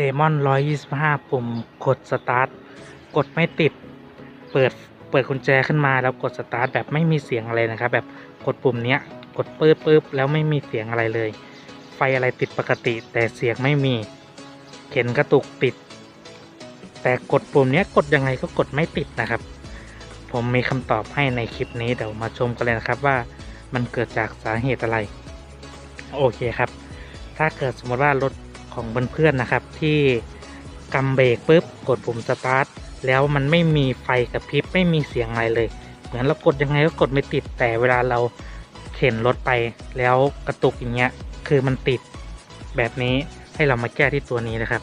ดมอน125ปุ่มกดสตาร์ทกดไม่ติด เปิดเปิดกุญแจขึ้นมาแล้วกดสตาร์ทแบบไม่มีเสียงอะไรนะครับ แบบกดปุ่มเนี้ยกดปื๊บปื๊บแล้วไม่มีเสียงอะไรเลย ไฟอะไรติดปกติ แต่เสียงไม่มี เข็นกระตุกติด แต่กดปุ่มเนี้ยกดยังไงก็กดไม่ติดนะครับ ผมมีคำตอบให้ในคลิปนี้เดี๋ยวมาชมกันเลยนะครับว่ามันเกิดจากสาเหตุอะไร โอเคครับ ถ้าเกิดสมมติว่ารถ ของเพื่อนๆนะครับ ที่กำเบรกปุ๊บกดปุ่มสตาร์ทแล้วมันไม่มีไฟกระพริบไม่มีเสียงอะไรเลย เหมือนเรากดยังไงก็กดไม่ติดแต่เวลาเราเข็นรถไป แล้วกระตุกอย่างเงี้ยคือมันติดแบบนี้ให้เรามาแก้ที่ตัวนี้นะครับ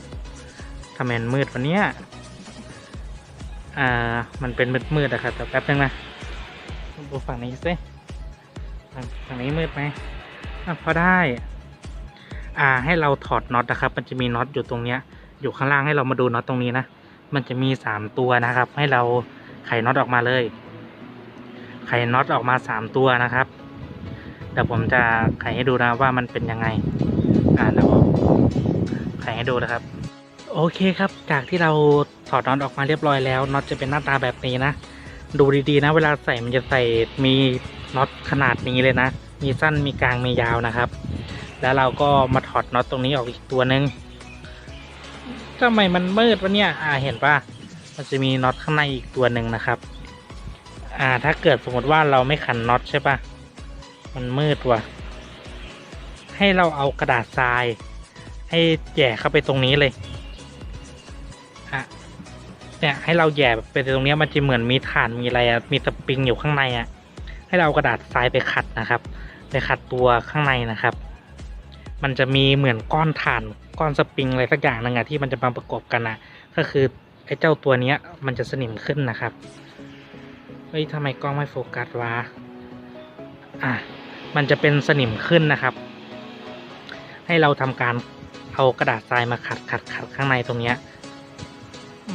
ทำไมมันมืดวันนี้อ่ามันเป็นมืดๆนะครับแต่แป๊บนึงนะดูฝั่งนี้สิฝั่งฝั่งนี้มืดไหมอะพอได้ อ่าให้เราถอดน็อตนะครับ มันจะมีน็อตอยู่ตรงเนี้ย อยู่ข้างล่างให้เรามาดูน็อตตรงนี้นะ มันจะมีสามตัวนะครับ ให้เราไขน็อตออกมาเลย ไขน็อตออกมาสามตัวนะครับเดี๋ยวผมจะไขให้ดูนะว่ามันเป็นยังไง อ่าเดี๋ยวไขให้ดูนะครับ โอเคครับ จากที่เราถอดน็อตออกมาเรียบร้อยแล้วน็อตจะเป็นหน้าตาแบบนี้นะ ดูดีๆนะ เวลาใส่มันจะใส่มีน็อตขนาดนี้เลยนะ มีสั้นมีกลางมียาวนะครับ แล้วเราก็มาถอดน็อตตรงนี้ออกอีกตัวหนึ่งทำไมมันมืดวะเนี่ย อ่าเห็นปะมันจะมีน็อตข้างในอีกตัวหนึ่งนะครับ อ่า ถ้าเกิดสมมติว่าเราไม่ขันน็อตใช่ปะมันมืดว่ะ ให้เราเอากระดาษทราย ให้แหย่เข้าไปตรงนี้เลยอะเนี่ยให้เราแหย่ไปตรงนี้มันจะเหมือนมีฐานมีอะไรอะมีสปริงอยู่ข้างในอะให้เราเอากระดาษทรายไปขัดนะครับ ไปขัดตัวข้างในนะครับ มันจะมีเหมือนก้อนถ่านก้อนสปริงอะไรสักอย่างนึงอะที่มันจะมาประกบกันอะก็คือไอ้เจ้าตัวเนี้ย มันจะสนิมขึ้นนะครับเฮ้ยทำไมกล้องไม่โฟกัสวะอะมันจะเป็นสนิมขึ้นนะครับ ให้เราทำการเอากระดาษทรายมาขัดขัดขัดข้างในตรงเนี้ย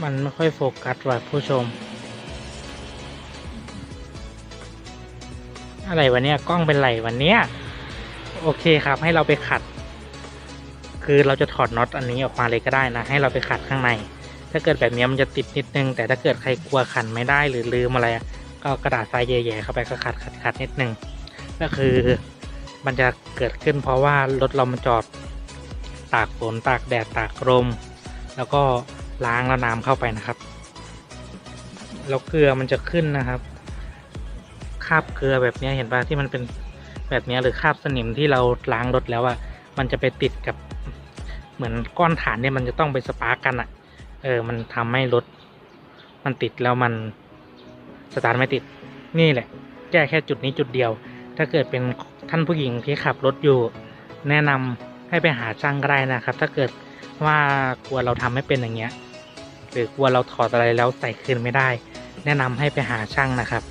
มันไม่ค่อยโฟกัสว่ะผู้ชม อะไรวะเนี่ยกล้องเป็นไรวันเนี้ยโอเคครับ ให้เราไปขัด คือเราจะถอดน็อตอันนี้ออกมาเลยก็ได้นะ ให้เราไปขัดข้างใน ถ้าเกิดแบบนี้มันจะติดนิดนึง แต่ถ้าเกิดใครกลัวขันไม่ได้หรือลืมอะไร ก็กระดาษทรายแย่ๆเข้าไปก็ขัดขัดขัดนิดนึง ก็คือมันจะเกิดขึ้นเพราะว่ารถเรามันจอดตากฝนตากแดดตากลม แล้วก็ล้างแล้วน้ำเข้าไปนะครับ แล้วเกลือมันจะขึ้นนะครับ คราบเกลือแบบนี้เห็นป่ะที่มันเป็นแบบนี้หรือคราบสนิมที่เราล้างรถแล้วอะ่ะมันจะไปติดกับ เหมือนก้อนฐานเนี่ยมันจะต้องไปสปาร์กกันอะ่ะ เออ มันทำให้รถมันติดแล้วมันสตาร์ทไม่ติด นี่แหละ แก้แค่จุดนี้จุดเดียว ถ้าเกิดเป็นท่านผู้หญิงที่ขับรถอยู่ แนะนำให้ไปหาช่างก็ได้นะครับ ถ้าเกิดว่ากลัวเราทำไม่เป็นอย่างเงี้ย หรือกลัวเราถอดอะไรแล้วใส่คืนไม่ได้ แนะนำให้ไปหาช่างนะครับ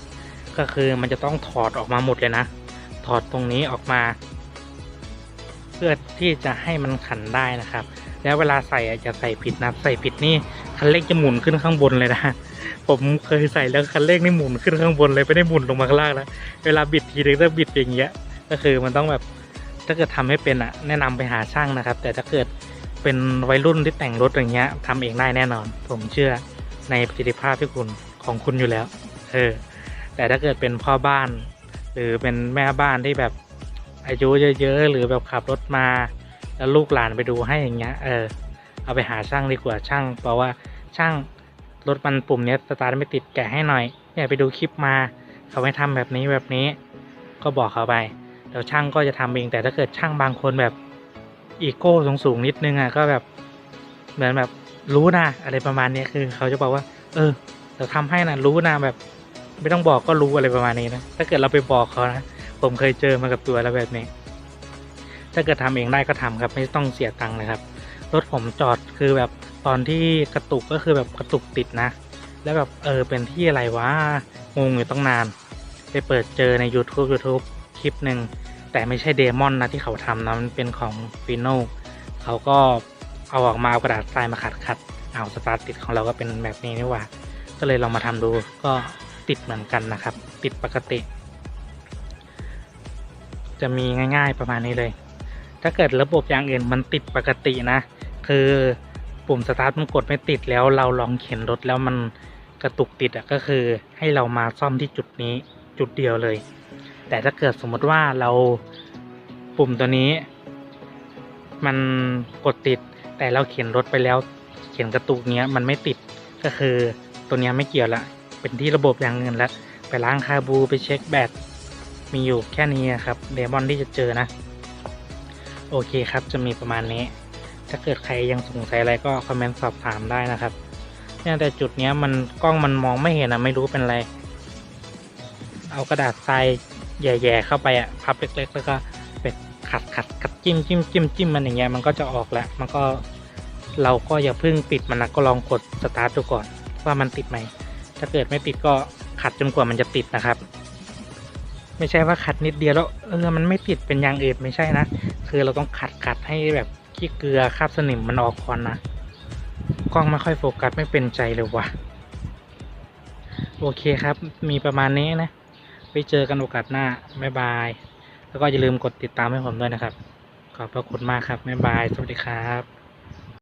ก็คือมันจะต้องถอดออกมาหมดเลยนะ ถอดตรงนี้ออกมา พื่อที่จะให้มันขันได้นะครับ แล้วเวลาใส่อะจะใส่ผิดนะใส่ผิดนี่คันเร่งจะหมุนขึ้นข้างบนเลยนะผมเคยใส่แล้วคันเร่งนี่หมุนขึ้นข้างบนเลยไม่ได้หมุนลงมาข้างล่างแล้วเวลาบิดทีนึงถ้าบิดอย่างเงี้ยก็คือมันต้องแบบถ้าเกิดทำให้เป็นอะแนะนำไปหาช่างนะครับ แต่ถ้าเกิดเป็นวัยรุ่นที่แต่งรถอย่างเงี้ยทำเองได้แน่นอน ผมเชื่อในประสิทธิภาพที่คุณของคุณอยู่แล้ว เออ แต่ถ้าเกิดเป็นพ่อบ้าน หรือเป็นแม่บ้านที่แบบ อายุเยอะๆ หรือแบบขับรถมา แล้วลูกหลานไปดูให้อย่างเงี้ย เออ เอาไปหาช่างดีกว่าช่างบอกว่าช่างรถมันปุ่มเนี้ยสตาร์ทไม่ติดแกะให้หน่อยเนี่ยไปดูคลิปมาเขาไม่ทำแบบนี้แบบนี้ ก็บอกเขาไปเดี๋ยวช่างก็จะทำเองแต่ถ้าเกิดช่างบางคนแบบอีโก้สูงๆนิดนึงอะก็แบบเหมือนแบบรู้นะอะไรประมาณนี้คือเขาจะบอกว่า เออเดี๋ยวทำให้นะรู้นะแบบ ไม่ต้องบอกก็รู้อะไรประมาณนี้นะถ้าเกิดเราไปบอกเขานะ ผมเคยเจอมากับตัวแล้วแบบนี้ ถ้าเกิดทำเองได้ก็ทำครับ ไม่ต้องเสียตังค์เลยครับรถผมจอดคือแบบตอนที่กระตุกก็คือแบบกระตุกติดนะ แล้วแบบเออเป็นที่อะไรวะงงอยู่ตั้งนาน ไปเปิดเจอใน YouTube YouTube คลิปหนึ่งแต่ไม่ใช่เดมอนนะที่เขาทำนะมันเป็นของฟิโนเขาก็เอาออกมาเอากระดาษทรายมาขัดขัดเอาสตาร์ทติดของเราก็เป็นแบบนี้นี่หว่า ก็เลยลองมาทำดูก็ติดเหมือนกันนะครับ ติดปกติ จะมีง่าย ๆประมาณนี้เลย ถ้าเกิดระบบอย่างอื่นมันติดปกตินะ คือปุ่มสตาร์ทมันกดไม่ติดแล้วเราลองเข็นรถแล้วมันกระตุกติดอะก็คือให้เรามาซ่อมที่จุดนี้จุดเดียวเลย แต่ถ้าเกิดสมมติว่าเราปุ่มตัวนี้ มันกดติด แต่เราเข็นรถไปแล้ว เข็นกระตุกเนี้ยมันไม่ติดก็คือตัวเนี้ยไม่เกี่ยวละเป็นที่ระบบอย่างเงินละไปล้างคาบูไปเช็คแบต มีอยู่แค่นี้ครับเดมอนที่จะเจอนะ โอเคครับจะมีประมาณนี้ ถ้าเกิดใครยังสงสัยอะไรก็คอมเมนต์สอบถามได้นะครับเนี่ยแต่จุดเนี้ยมันกล้องมันมองไม่เห็นอะไม่รู้เป็นอะไร เอากระดาษทรายแย่ๆเข้าไปอะพับเล็กๆ แล้วก็ไปขัดขัดขัดจิ้มจิ้มจิ้มจิ้มมันอย่างเงี้ยมันก็จะออกแล้วมันก็เราก็อย่าเพิ่งปิดมันนะก็ลองกดสตาร์ทดูก่อนว่ามันติดไหมถ้าเกิดไม่ติดก็ขัดจนกว่ามันจะติดนะครับ ไม่ใช่ว่าขัดนิดเดียวแล้วเออมันไม่ติดเป็นยางเอื่นไม่ใช่นะคือเราต้องขัดขัดให้แบบขี้เกลือคราบสนิมมันออกก่อนนะกล้องไม่ค่อยโฟกัสไม่เป็นใจเลยว่ะโอเคครับ มีประมาณนี้นะ ไปเจอกันโอกาสหน้า บ๊ายบาย แล้วก็อย่าลืมกดติดตามให้ผมด้วยนะครับ ขอบพระคุณมากครับ บ๊ายบาย สวัสดีครับ